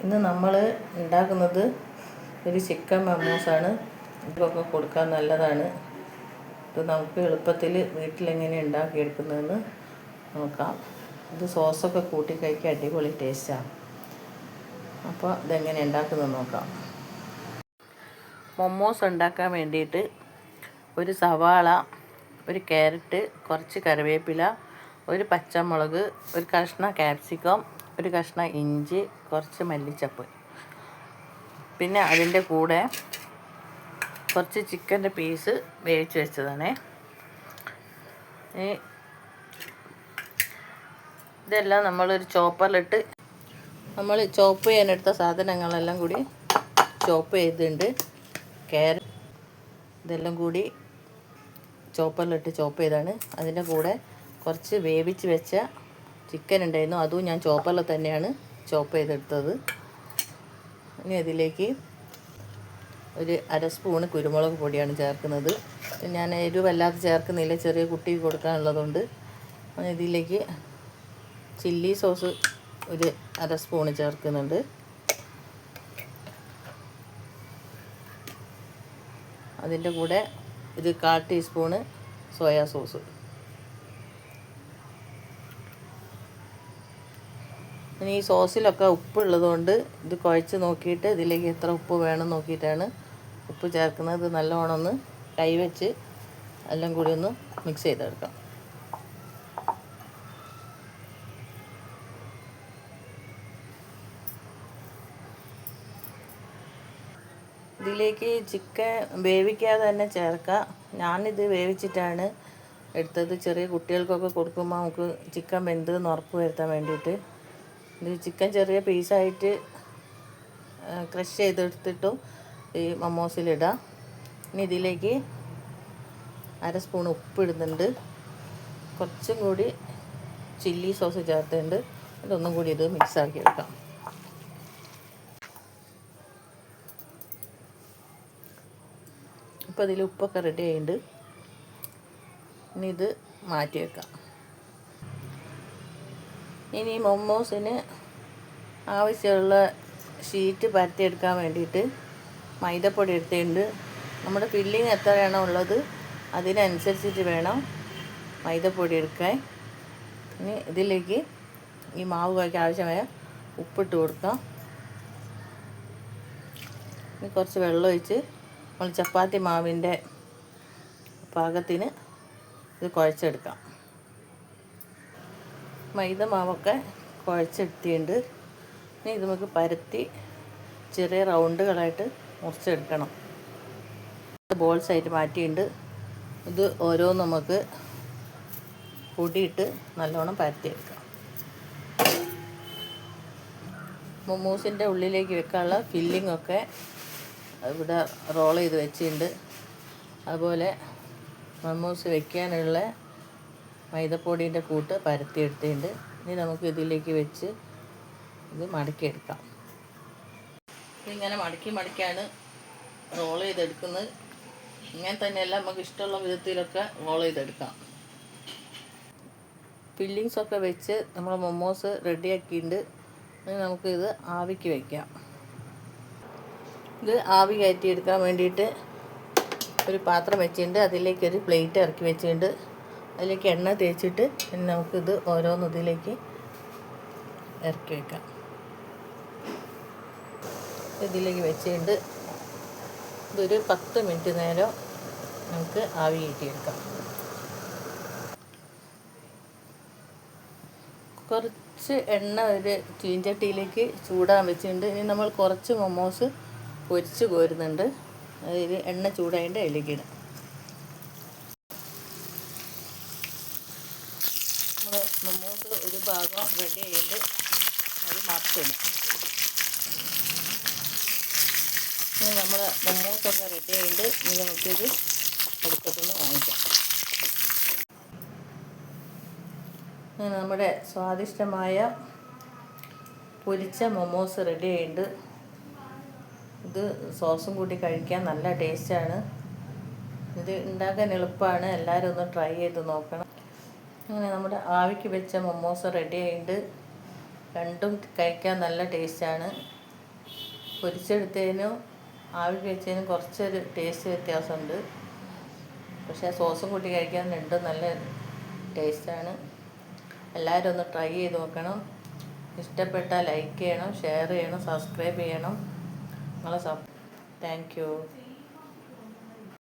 ഇന്ന് നമ്മൾ ഉണ്ടാക്കുന്നത് ഒരു ചിക്കൻ മമ്മൂസാണ് ഇതൊക്കെ കൊടുക്കാൻ നല്ലതാണ്. ഇത് നമുക്ക് എളുപ്പത്തിൽ വീട്ടിലെങ്ങനെ ഉണ്ടാക്കിയെടുക്കുന്നതെന്ന് നോക്കാം. ഇത് സോസൊക്കെ കൂട്ടി കഴിക്കാൻ അടിപൊളി ടേസ്റ്റാണ് അപ്പോൾ ഇതെങ്ങനെ ഉണ്ടാക്കുന്നത് നോക്കാം. മൊമ്മോസ് ഉണ്ടാക്കാൻ വേണ്ടിയിട്ട് ഒരു സവാള ഒരു ക്യാരറ്റ് കുറച്ച് കറിവേപ്പില ഒരു പച്ചമുളക് ഒരു കഷ്ണ ക്യാപ്സിക്കം ഒരു കഷ്ണം ഇഞ്ചി കുറച്ച് മല്ലിച്ചപ്പ്. പിന്നെ അതിന്റെ കൂടെ കുറച്ച് ചിക്കന്റെ പീസ് വേവിച്ച് വെച്ചതാണ്. ഇതെല്ലാം നമ്മളൊരു ചോപ്പറിലിട്ട് നമ്മൾ ചോപ്പ് ചെയ്യാനെടുത്ത സാധനങ്ങളെല്ലാം കൂടി ചോപ്പ് ചെയ്തിട്ടുണ്ട്. കേര ഇതെല്ലാം കൂടി ചോപ്പറിലിട്ട് ചോപ്പ് ചെയ്താണ്. അതിന്റെ കൂടെ കുറച്ച് വേവിച്ച് വെച്ച ചിക്കൻ ഉണ്ടായിരുന്നു. അതും ഞാൻ ചോപ്പറിൽ തന്നെയാണ് ചോപ്പ് ചെയ്തെടുത്തത്. ഇനി അതിലേക്ക് ഒരു അര സ്പൂണ് കുരുമുളക് പൊടിയാണ് ചേർക്കുന്നത്. ഞാൻ എരിവല്ലാതെ ചേർക്കുന്നില്ല. ചെറിയ കുട്ടിക്ക് കൊടുക്കാനുള്ളതുകൊണ്ട്. ഇതിലേക്ക് ചില്ലി സോസ് ഒരു അര സ്പൂണ് ചേർക്കുന്നുണ്ട്. അതിന്റെ കൂടെ ഒരു കാൽ ടീസ്പൂണ് സോയാ സോസ് ഇനി ഈ സോസിലൊക്കെ ഉപ്പുള്ളതുകൊണ്ട് ഇത് കുഴച്ച് നോക്കിയിട്ട് ഇതിലേക്ക് എത്ര ഉപ്പ് വേണം നോക്കിയിട്ടാണ് ഉപ്പ് ചേർക്കുന്നത്. ഇത് നല്ലോണം ഒന്ന് കൈവച്ച് എല്ലാം കൂടി ഒന്ന് മിക്സ് ചെയ്തെടുക്കാം. ഇതിലേക്ക് ചിക്കൻ വേവിക്കാതെ തന്നെ ചേർക്കാം. ഞാനിത് വേവിച്ചിട്ടാണ് എടുത്തത്. ചെറിയ കുട്ടികൾക്കൊക്കെ കൊടുക്കുമ്പോൾ നമുക്ക് ചിക്കൻ വെന്ത് എന്ന് ഉറപ്പ് വരുത്താൻ വേണ്ടിയിട്ട്. ഇത് ചിക്കൻ ചെറിയ പീസായിട്ട് ക്രഷ് ചെയ്തെടുത്തിട്ടും ഈ മമോസിലിടാം ഇനി ഇതിലേക്ക് അര സ്പൂൺ ഉപ്പ് ഇടുന്നുണ്ട്. കുറച്ചും കൂടി ചില്ലി സോസ് ചേർത്തുണ്ട് ഇതൊന്നും കൂടി ഇത് മിക്സ് ആക്കി എടുക്കാം. ഇപ്പോൾ ഇതിൽ ഉപ്പൊക്കെ റെഡി ആയിട്ടുണ്ട്. ഇനി ഇത് മാറ്റി വെക്കാം. ഇനി മൊമ്മോസിന് ആവശ്യമുള്ള ഷീറ്റ് പരത്തിയെടുക്കാൻ വേണ്ടിയിട്ട് മൈദപ്പൊടി എടുത്തിട്ടുണ്ട്. നമ്മുടെ ഫില്ലിങ് എത്രയാണോ ഉള്ളത് അതിനനുസരിച്ചിട്ട് വേണം മൈദപ്പൊടി എടുക്കാൻ. ഇനി ഇതിലേക്ക് ഈ മാവ് കഴിക്കാൻ ആവശ്യമായ ഉപ്പിട്ട് കൊടുക്കാം. ഇനി കുറച്ച് വെള്ളം ഒഴിച്ച് നമ്മൾ ചപ്പാത്തി മാവിന്റെ പാകത്തിന് ഇത് കുഴച്ചെടുക്കാം. മൈദ മാവൊക്കെ കുഴച്ചെടുത്തിട്ടുണ്ട്. ഇനി ഇത് നമുക്ക് പരത്തി ചെറിയ റൗണ്ടുകളായിട്ട് മുറിച്ചെടുക്കണം. ബോൾസ് ആയിട്ട് മാറ്റിയിട്ടുണ്ട്. ഇത് ഓരോ നമുക്ക് പൊടിയിട്ട് നല്ലോണം പരത്തിയെടുക്കാം. മൊമ്മൂസിന്റെ ഉള്ളിലേക്ക് വെക്കാനുള്ള ഫില്ലിംഗ് ഒക്കെ ഇവിടെ റോൾ ചെയ്ത് വെച്ചിട്ടുണ്ട്. അതുപോലെ മമ്മൂസ് വെക്കാനുള്ള മൈദപ്പൊടീന്റെ കൂട്ട് പരത്തിയെടുത്തിട്ടുണ്ട്. ഇനി നമുക്ക് ഇതിലേക്ക് വെച്ച് ഇത് മടക്കിയെടുക്കാം. ഇതിങ്ങനെ മടക്കി മടക്കിയാണ് റോൾ ചെയ്തെടുക്കുന്നത്. ഇങ്ങനെ തന്നെയല്ല നമുക്ക് ഇഷ്ടമുള്ള വിധത്തിലൊക്കെ റോൾ ചെയ്തെടുക്കാം. ഫില്ലിങ്സൊക്കെ വെച്ച് നമ്മൾ മൊമോസ് റെഡിയാക്കിയിട്ടുണ്ട്. ഇനി നമുക്കിത് ആവിക്ക് വയ്ക്കാം ഇത് ആവി കയറ്റിയെടുക്കാൻ വേണ്ടിയിട്ട് ഒരു പാത്രം വെച്ചിട്ടുണ്ട്. അതിലേക്ക് ഒരു പ്ലേറ്റ് ഇറക്കി വെച്ചിട്ടുണ്ട്. അതിലേക്ക് എണ്ണ തേച്ചിട്ട് നമുക്കിത് ഓരോന്ന് ഇതിലേക്ക് ഇറക്കി വെക്കാം. ഇതിലേക്ക് വെച്ചുകൊണ്ട് ഇതൊരു പത്ത് മിനിറ്റ് നേരം നമുക്ക് ആവി കയറ്റിയെടുക്കാം. കുറച്ച് എണ്ണ ഒരു ചീഞ്ചട്ടിയിലേക്ക് ചൂടാൻ വെച്ചിട്ടുണ്ട്. ഇനി നമ്മൾ കുറച്ച് മൊമോസ് പൊരിച്ച് കോരുന്നുണ്ട്. അതിൽ എണ്ണ ചൂടായിട്ട് അതിലേക്ക് ഇടാം. നമ്മൾ ഒരു ഭാഗം റെഡി ആയിട്ട് അത് മാറ്റുന്നു ഇനി നമ്മൾ മൊമോസൊക്കെ റെഡി ആയിട്ട് ഇനി നമുക്കിത് അടുപ്പത്തുനിന്ന് വാങ്ങിക്കാം. നമ്മുടെ സ്വാദിഷ്ടമായ പൊരിച്ച മൊമോസ് റെഡി ആയിട്ടുണ്ട് ഇത് സോസും കൂട്ടി കഴിക്കാൻ നല്ല ടേസ്റ്റാണ് ഇത് ഉണ്ടാക്കാൻ എളുപ്പമാണ്. എല്ലാവരും ഒന്ന് ട്രൈ ചെയ്ത് നോക്കണം. അങ്ങനെ നമ്മുടെ ആവിക്ക് വെച്ച മൊമോസ് റെഡി ആയിട്ട് രണ്ടും കഴിക്കാൻ നല്ല ടേസ്റ്റാണ് പൊരിച്ചെടുത്തതിനും ആവിക്ക് വെച്ചതിനും കുറച്ചൊരു ടേസ്റ്റ് വ്യത്യാസമുണ്ട്. പക്ഷേ സോസും കൂട്ടി കഴിക്കാൻ രണ്ടും നല്ല ടേസ്റ്റാണ് എല്ലാവരും ഒന്ന് ട്രൈ ചെയ്ത് നോക്കണം. ഇഷ്ടപ്പെട്ടാൽ ലൈക്ക് ചെയ്യണം ഷെയർ ചെയ്യണം സബ്സ്ക്രൈബ് ചെയ്യണം. നിങ്ങളെ സബ് താങ്ക്